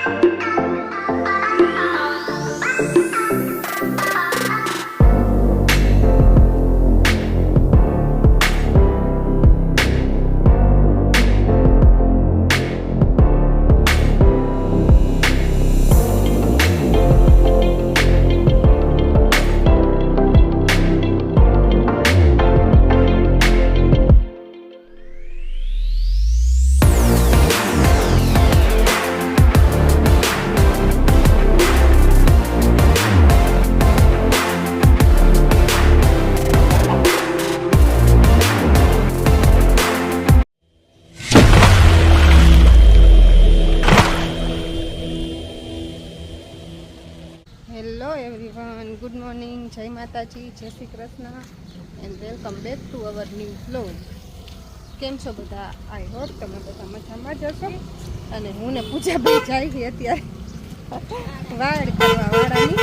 Hello જય માતાજી, જય Shri Krishna and welcome back to our new blog કેમ છો બધા? આઈ હોપ તમે બધા મજામાં જ હશો. અને હું ને પૂજાભાઈ જાય છે અત્યારે. વાડ કરવા વાળાની.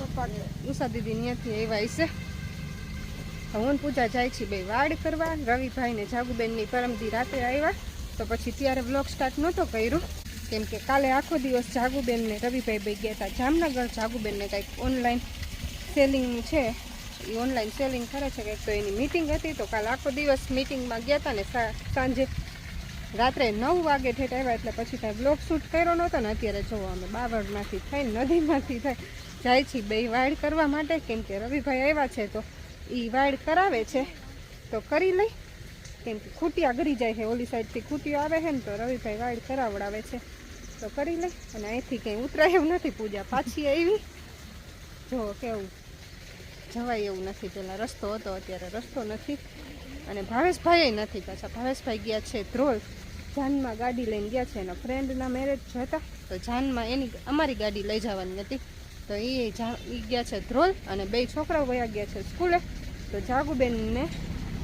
પપ્પા ઉષા દીદી ત્યાંથી આવ્યા છે હું પૂજા જાય છે બે વાડ કરવા. રવિભાઈ ને જાગુબેનની પરમદી રાત્રે આવ્યા. તો પછી ત્યારે બ્લોગ સ્ટાર્ટ નહોતો કર્યો. કેમ કે કાલે આખો દિવસ જાગુબેનને રવિભાઈ ભાઈ ગયા હતા જામનગર જાગુબેનને કંઈક ઓનલાઈન સેલિંગ છે. એ ઓનલાઈન સેલિંગ કરે છે કંઈક. તો એની મિટિંગ હતી તો કાલે આખો દિવસ મિટિંગમાં ગયા હતા ને સાંજે રાત્રે નવ વાગે ઠેઠ આવ્યા એટલે પછી કાંઈ બ્લોગ શૂટ કર્યો નહોતો ને અત્યારે જોવો અમે બાવળમાંથી થઈ નદીમાંથી થઈ જાય છે બે વાડ કરવા માટે. કેમ કે રવિભાઈ આવ્યા છે તો એ વાડ કરાવે છે. તો કરી લઈ. કેમ કે ખૂટિયા ગરી જાય છે, ઓલી સાઈડથી ખૂટીઓ આવે છે ને તો રવિભાઈ વાડ કરાવડાવે છે. તો કરી લઈ અને અહીંથી કંઈ ઉતરાય એવું નથી, પૂજા પાછી આવી. જો કેવું, જવાય એવું નથી. પેલા રસ્તો હતો, અત્યારે રસ્તો નથી. અને ભાવેશભાઈ નથી પાછા. ભાવેશભાઈ ગયા છે ધ્રોલ. જાનમાં ગાડી લઈને ગયા છે એના ફ્રેન્ડના મેરેજ હતા તો જાનમાં એની, અમારી ગાડી લઈ જવાની હતી. તો એ જા ગયા છે ધ્રોલ અને બે છોકરાઓ વયા ગયા છે સ્કૂલે. તો જાગુબેનને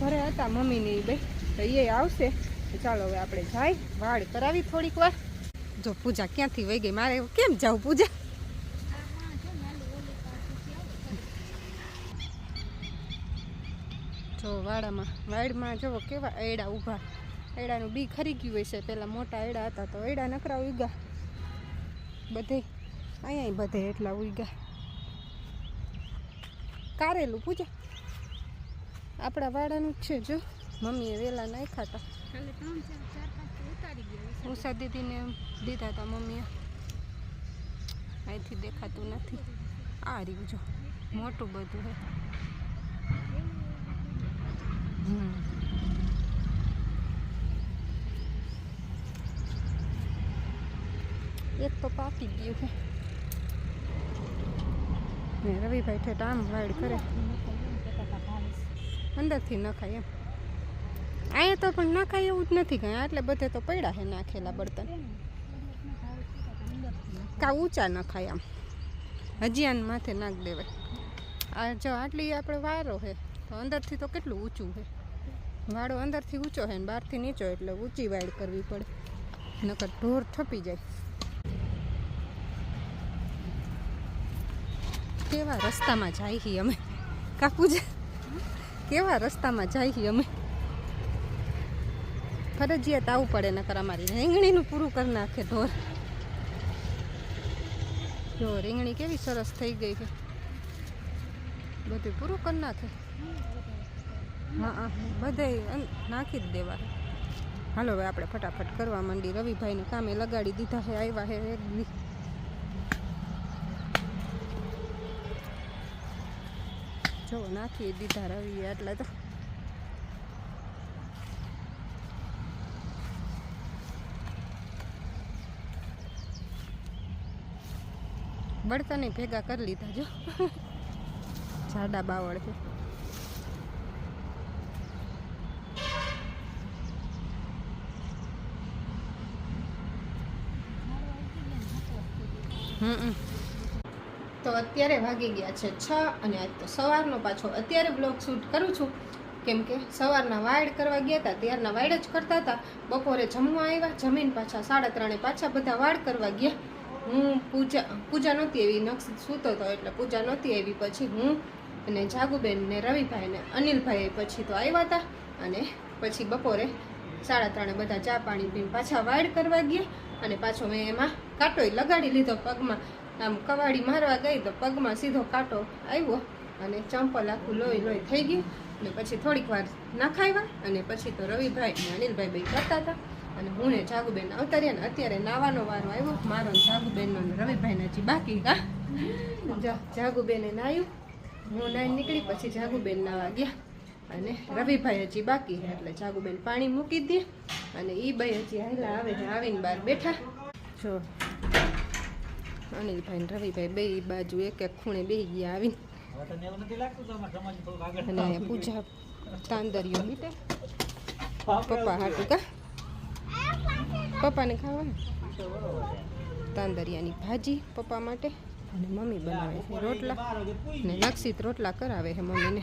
ઘરે હતા મમ્મીને એ ભાઈ તો એ આવશે. તો ચાલો હવે આપણે જાય. વાળ કરાવી થોડીક વાર. જો પૂજા ક્યાંથી વહી ગઈ? મારે કેમ જાઉં પૂજા? જો વાડામાં, વાડમાં જો કેવા એડા ઊભા. એડાનું બી ખરી ગયું હોય છે પહેલાં મોટા એડા હતા તો એડા નકરા ઉગ્યા બધે, અહીંયા બધે એટલા ઉગ્યા કારેલું પૂજા? આપણા વાડાનું જ છે જો. મમ્મીએ વેલા નાખ્યા હતા ઉષા દીદીને દીધા હતા મમ્મીએ. અહીંથી દેખાતું નથી. આ રહ્યું જો. મોટું બધું હે. હમ. એક તો પાકી ગયું છે ને રવિભાઈ ઠેઠ આમ વાડ કરે. અંદરથી નખાય એમ. અહીંયા તો પણ નખાય એવું જ નથી કાંઈ. આટલે બધે તો પડ્યા છે નાખેલા બળતણ. કા ઊંચા નખાય આમ. હજીયાન માથે નાખ દેવાય. આ જો આટલી આપણે વારો છે, તો અંદરથી તો કેટલું ઊંચું છે. વાળો અંદરથી ઊંચો છે ને બહારથી નીચો, એટલે ઊંચી વાડ કરવી પડે. નકર ઢોર થપી જાય. કેવા રસ્તામાં જાય છીએ અમે. કાપુજા કેવા રસ્તામાં જઈએ અમે? ફરજિયાત આવવું પડે, નકર અમારી રીંગણીનું પૂરું કરી નાખે ઢોર. જો, રીંગણી કેવી સરસ થઈ ગઈ છે. બધું પૂરું કરી નાખે. હા હા, બધે નાખી જ દેવા હાલો, હવે આપણે ફટાફટ કરવા માંડી. રવિભાઈને કામે લગાડી દીધા છે, આવ્યા છે, એક જો નાખી દીધા રવિએ એટલે તો. બળતાને ભેગા કરી લીધા જો. જાડા બાવળ છે. હમ. તો અત્યારે વાગી ગયા છે છ અને આજ તો સવારનો પાછો અત્યારે બ્લોગ શૂટ કરું છું. કેમ કે સવારના વાયડ કરવા ગયા હતા, ત્યારના વાડ જ કરતા હતા. બપોરે જમવા આવ્યા, જમીન પાછા સાડા ત્રણે પાછા બધા વાડ કરવા ગયા. હું પૂજા પૂજા નહોતી એવી નક્ષ સૂતો હતો એટલે પૂજા નહોતી આવી. પછી હું અને જાગુબેન ને રવિભાઈ ને અનિલભાઈ પછી તો આવ્યા હતા. અને પછી બપોરે સાડા ત્રણે બધા ચા પાણી પીને પાછા વાડ કરવા ગયા. અને પાછો મેં એમાં કાંટોય લગાડી લીધો પગમાં. આમ કવાડી મારવા ગઈ તો પગમાં સીધો કાંટો આવ્યો અને ચંપલ આખું લોહી લોહી થઈ ગયું. અને પછી થોડીક વાર નાખાવ્યા અને પછી તો રવિભાઈ અને અનિલભાઈ બે કરતા હતા. અને હું ને જાગુબેન આવતા ને અત્યારે નાવાનો વારો આવ્યો. મારો જાગુબેન જાગુબેનનો ને રવિભાઈને હજી બાકી જો, જાગુબેને નાયું. હું નાઈ નીકળી, પછી જાગુબેન નાવા ગયા. અને રવિભાઈ હજી બાકી એટલે જાગુબેન પાણી મૂકી દે. અને એ બે હજી હાલા આવે આવીને બહાર બેઠા. જો અનિલભાઈ ને રવિભાઈ બે બાજુ એક એક ખૂણે બે ગયા આવીને. અને પૂજા તાંદરીઓ લીધે. પપ્પા હાટું પપ્પાને ખાવા તાંદરિયાની ભાજી પપ્પા માટે. અને મમ્મી બનાવે છે રોટલા. ને નક્ષિત રોટલા કરાવે છે મમ્મીને.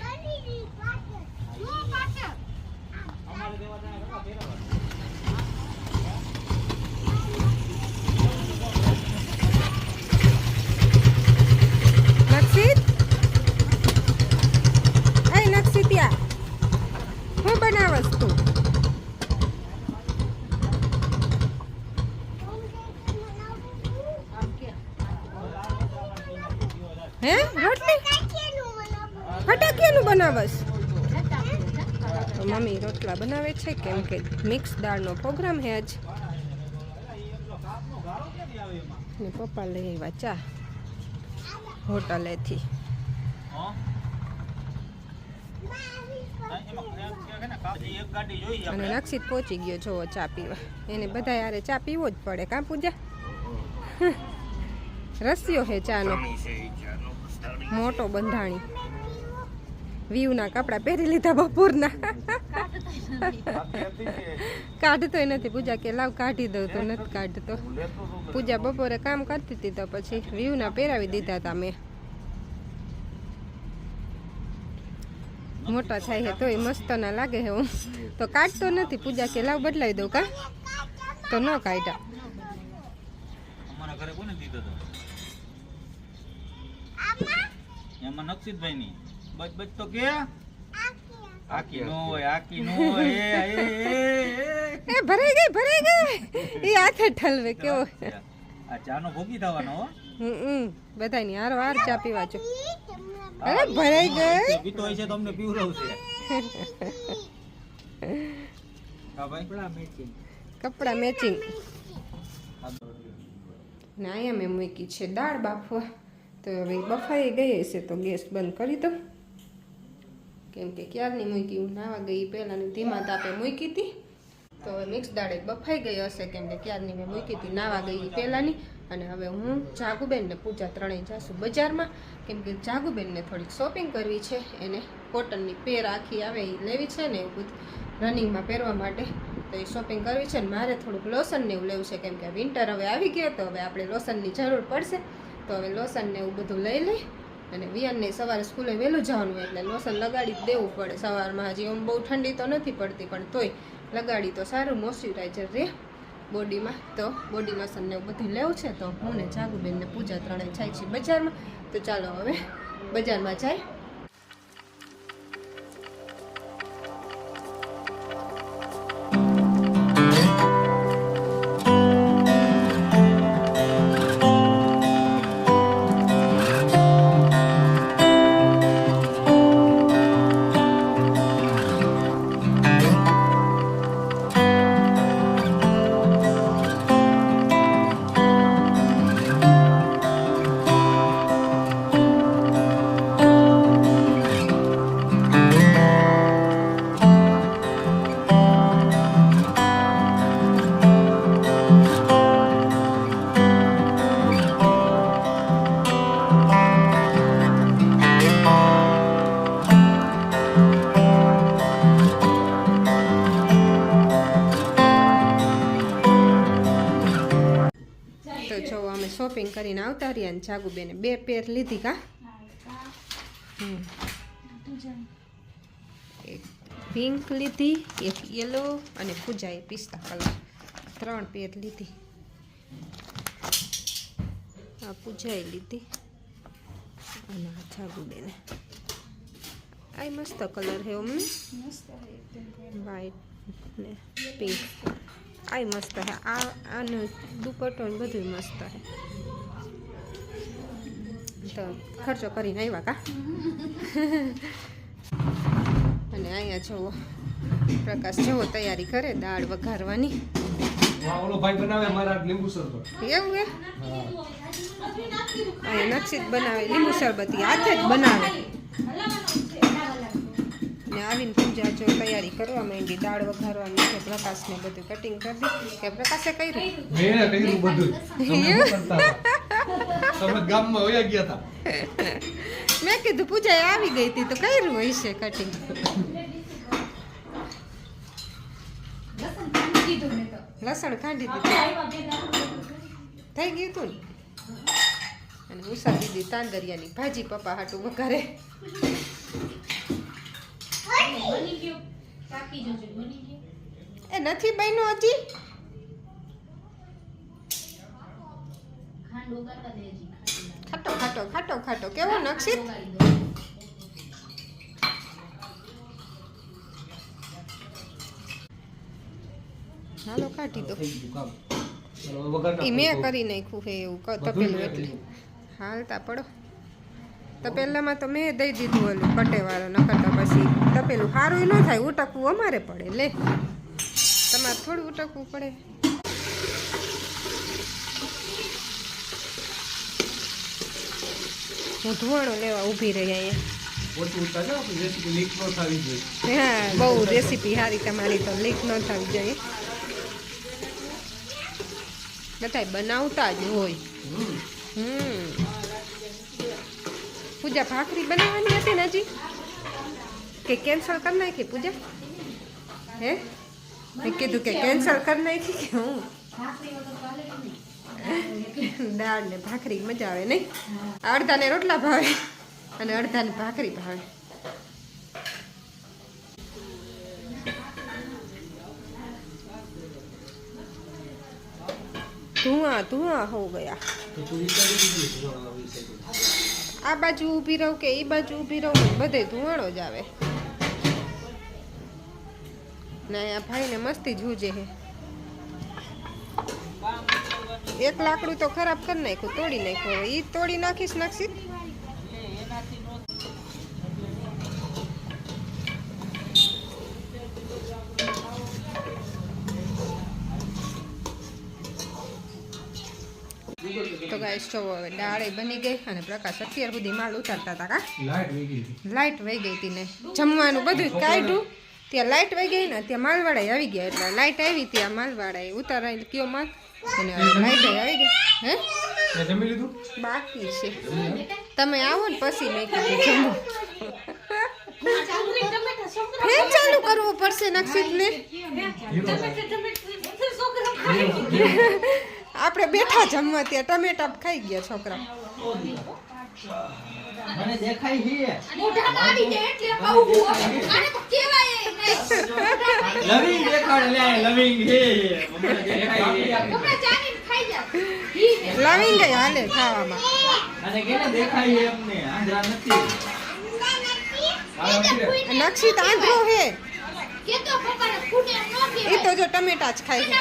નક્ષિત એ નક્ષિત્યા હું બનાવસ તું. હે, રોટલી? ફટાકિયાનું બનાવસ મમ્મી રોટલા બનાવે છે કેમ કે મિક્સ દાળનો પ્રોગ્રામ હે આજ. ને પપ્પા લઈ આવ્યા ચા. હોટલેથી. અને નક્ષિત પહોંચી ગયો, જોવો ચા પીવા. એને બધા યારે ચા પીવો જ પડે, કાં પૂજા? રસ્યો હે ચાનો. મોટો બંધાણી. વ્યૂના કપડાં પહેરી લીધા બપોરના. કાઢતોય નથી. પૂજા કે લાવ કાઢી દઉં તો નથી કાઢતો. પૂજા બપોરે કામ કરતી હતી તો પછી વ્યૂના પહેરાવી દીધા હતા મેં. મોટા થાય છે તોય મસ્ત ના લાગે છે હું. તો કાઢતો નથી. પૂજા કે લાવ બદલાવી દઉં કા? તો ન કાઢ્યા. અમારા ઘરે કોને દીધો તો? એમાં નક્ષિતભાઈ ની બચ બચ તો કે? આકી નો હોય આકી નો હોય એ, એ, એ, એ. એ ભરાઈ ગઈ ભરાઈ ગઈ. એ હાથે ઠલવે કેવો? આ ચાનો ભોગી થવાનો હો. હમ બધાની હારો હાર ચા પીવા છો અરે ભરાઈ ગઈ. પીતો હોય છે તો અમને છે. હા ભાઈ. કપડા મેચિંગ. ને અહીંયા મેં મૂકી છે દાળ બાફવા. તો હવે બફાઈ ગઈ હશે તો ગેસ બંધ કરી દો કેમ કે ક્યારની મૂકી હું નાવા ગઈ, પહેલાંની ધીમા તાપે મૂકી હતી. તો હવે મિક્સ દાળ બફાઈ ગઈ હશે કેમ કે ક્યારની મેં મૂકી હતી, નાવા ગઈ પહેલાંની. અને હવે હું જાગુબેનને પૂજા ત્રણેય જાશું બજારમાં કેમ કે જાગુબેનને થોડીક શોપિંગ કરવી છે. એને કોટનની પેર આખી આવે એ લેવી છે ને એવું બધું રનિંગમાં પહેરવા માટે. તો એ શોપિંગ કરવી છે ને મારે થોડુંક લોસનને એવું લેવું છે કેમ કે વિન્ટર હવે આવી ગયો, તો હવે આપણે લોશનની જરૂર પડશે. તો હવે લોસનને એવું બધું લઈ લઈ અને વિયાનને સવારે સ્કૂલે વહેલું જવાનું એટલે લોશન લગાડી દેવું પડે. સવારમાં હજી આમ બહુ ઠંડી તો નથી પડતી, પણ તોય લગાડી તો સારું મોઇશ્ચરાઇઝર રહે બોડીમાં તો બોડી લોશન ને એવું બધું લેવું છે તો હું ને જાગુબેનને પૂજા ત્રણેય જાય છે બજારમાં. તો ચાલો હવે બજારમાં જાય. કરીને આવતા રહ્યા ને જાગુબેને બે પેર લીધી કા. એક પિંક લીધી, એક યલો અને પૂજાએ પિસ્તા કલર. ત્રણ પેર લીધી. આ પૂજાએ લીધી. અને આ જાગુબેને. આ મસ્ત કલર હે અમને વ્હાઈટ ને પિંક આ મસ્ત હે. આ આનો દુપટ્ટો બધું મસ્ત હે. તો ખર્ચો કરીને આવ્યા કા? અને અહીંયા જુઓ પ્રકાશ જેવો તૈયારી કરે દાળ વઘારવાની. ઓલો ભાઈ બનાવે મારા લીંબુ શરબત. એવું હે. અહીંયા નકશીત બનાવે લીંબુ શરબતી હાથે જ બનાવે. ને આવીને પૂજા જો તૈયારી કરવા માંડી દાળ વઘારવાની છે પ્રકાશને બધું કટિંગ કરી દીધું. કે પ્રકાશે કર્યું? મેં કર્યું બધું તમે હતા? ગામમાં વયા ગયા હતા. મેં કીધું પૂજા આવી ગઈ હતી તો કર્યું હોય છે કટિંગ લસણ કાઢી દીધું. થઈ ગયું તું ને? અને ઉષા દીદી તાંદરિયાની ભાજી પપ્પા હાટું વઘારે. એ નથી બન્યું હજી? ખાટો ખાટો ખાટો ખાટો. કેવો નક્ષિત હાલો કાઢી દો. એ મેં કરી નાખ્યું હે એવું તપેલું એટલે. હાલતા પડો. તપેલામાં તો મેં દઈ દીધું ઓલું કટેવાળો નકર તો પછી તપેલું સારું ન થાય ઉટકવું અમારે પડે લે. તમારે થોડું ઉટકવું પડે. હું ધુવાણો લેવા ઊભી રહી અહીંયા. હા બહુ રેસીપી સારી તમારી તો લીક ન થવી જોઈએ. બધાય બનાવતા જ હોય. હમ. હમ પૂજા ભાખરી બનાવવાની હતી ને હજી? કે કેન્સલ કરી નાખી પૂજા? હે? મેં કીધું કે કેન્સલ કરી નાખી કે હું? દાળ ને ભાખરી મજા આવે નહીં? અડધાને રોટલા ભાવે અને અડધાને ભાખરી ભાવે. ધુઆ ધુઆ હો ગયા. આ બાજુ ઊભી રહું કે એ બાજુ ઊભી રહું? ને બધે ધુવાણો જ આવે. ના આ ભાઈને મસ્તી જુજે હે. એક લાકડું તો ખરાબ કરી નાખ્યું તોડી નાખ્યું. હવે ઈ તોડી નાખીશ નાખશી તો ગાઈસ જો દાળે બની ગઈ અને પ્રકાશ અત્યાર સુધી માલ ઉતારતા હતા કા. લાઈટ વહી ગઈ હતી. ને. જમવાનું બધું કાઢ્યું. ત્યાં લાઈટ વહી ગઈ ને ત્યાં માલવાળા આવી ગયા એટલે લાઇટ આવી ત્યાં માલવાળાએ ઉતારાય કયો માલ અને લાઇટ આવી ગઈ. હે? જમી લીધું? બાકી છે. તમે આવો ને પછી મેં કીધું જમો. ચાલુ કરવું પડશે નક્ષિત ને આપણે બેઠા જમવા ત્યાં ટમેટા ખાઈ ગયા છોકરા. મને દેખાય છે લવિંગ દેખાડ લે લવિંગ હે મને દેખાય છે. લવિંગ હાલે ખાવામાં અને કેને દેખાય છે એમને આંધળા નથી નક્ષિત આંધળો હે એ તો જો ટમેટા જ ખાય છે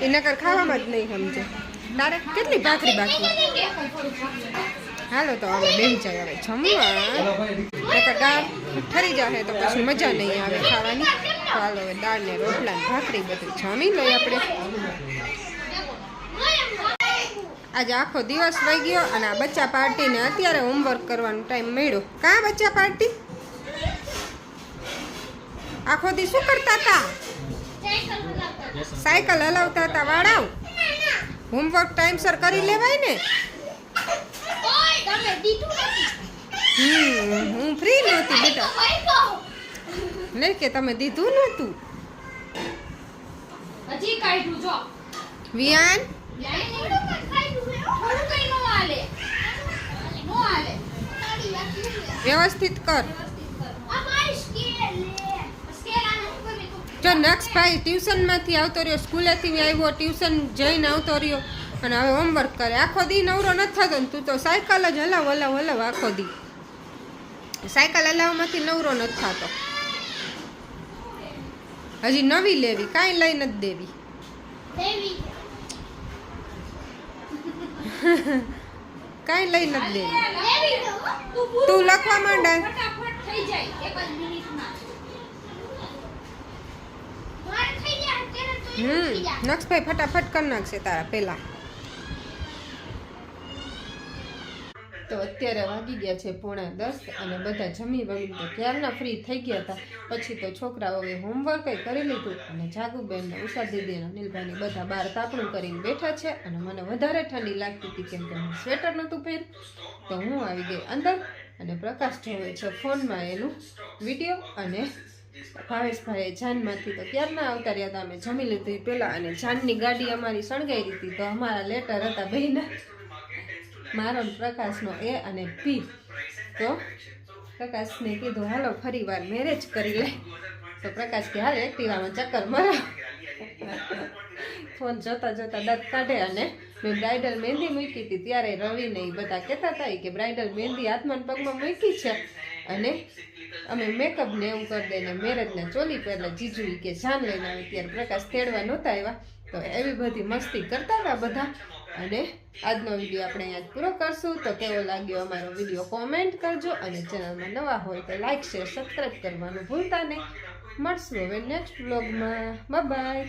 એ નકર ખાવામાં જ નહીં સમજે તારે કેટલી ભાખરી બાકી? હાલો તો હવે બેસી જાય હવે જમવા. દાળ ઠરી જશે તો પછી મજા નહીં આવે ખાવાની. હાલો હવે દાળ ને રોટલા ભાખરી બધું જમી લઈએ આપણે. આજે આખો દિવસ વહી ગયો અને આ બચ્ચા પાર્ટીને અત્યારે હોમવર્ક કરવાનો ટાઈમ મળ્યો. કાં બચ્ચા પાર્ટી? આખો દી શું કરતા હતા? સાયકલ હલાવતા હતા વાળાવ હોમવર્ક ટાઈમસર કરી લેવાય ને? હું ફ્રી નહોતી બેટા. લે કે તમે દીધું નહોતું. હજી કાઢ્યું જો. વિયાન વ્યવસ્થિત કર. જો નક્ષભાઈ ટ્યુશનમાંથી આવતો રહ્યો સ્કૂલેથી આવ્યો ટ્યુશન જઈને આવતો રહ્યો અને હવે હોમવર્ક કરે. આખો દી નવરો નથી થતો ને તું તો સાયકલ જ હલાવ હલાવ હલાવ આખો દી. સાયકલ હલાવવામાંથી નવરો નથી થતો. હજી નવી લેવી કાંઈ લઈ નથી દેવી. કાંઈ લઈ નથી દેવી. તું. લખવા માંડે. થઈ જાય. એક જ મિનિટમાં માર થઈ જાય અત્યારે તો એવું હમ નક્ષભાઈ ફટાફટ કરી નાખશે તારા પેલા. તો અત્યારે વાગી ગયા છે પોણા દસ અને બધા જમી વમી તો ક્યારના ફ્રી થઈ ગયા હતા. પછી તો છોકરાઓએ હોમવર્ક કરી લીધું અને જાગુબેન ને ઉષા દીદી અને અનિલભાઈની બધા બહાર તાપણું કરીને બેઠા છે અને મને વધારે ઠંડી લાગતી હતી કેમ કે હું સ્વેટર નહોતું પહેર્યું. તો હું આવી ગઈ અંદર અને પ્રકાશ જોવે છે ફોનમાં એનું વીડિયો અને ભાવેશભાઈએ જાનમાંથી તો ક્યારના અવતાર્યા હતા અમે જમી લીધું પહેલાં અને જાનની ગાડી અમારી સળગાઈ હતી તો અમારા લેટર હતા ભાઈના. મારો પ્રકાશનો એ અને પી તો પ્રકાશને કીધું, હાલો ફરી વાર મેરેજ કરી લે. તો પ્રકાશ કે, હાલ એક્ટિવામાં ચક્કર મારો. ફોન જોતા જોતા દાંત કાઢે અને મેં બ્રાઇડલ મહેંદી મૂકી હતી. ત્યારે રવિને એ બધા કહેતા હતા કે બ્રાઇડલ મહેંદી હાથમાં પગમાં મૂકી છે. અને અમે મેકઅપ ને એવું કરી દઈને મેરેજના ચોલી પહેલા જીજુ કે જાન લઈને આવી ત્યારે પ્રકાશ તેડવા નહોતા આવ્યા. તો એવી બધી મસ્તી કરતા હતા બધા. અને આજનો વીડિયો આપણે અહીંયા પૂરો કરશું. તો કેવો લાગ્યો અમારો વીડિયો કોમેન્ટ કરજો અને ચેનલમાં નવા હોય તો લાઇક શેર સબસ્ક્રાઈબ કરવાનું ભૂલતા નહીં. મળશું હવે નેક્સ્ટ બ્લોગમાં બાય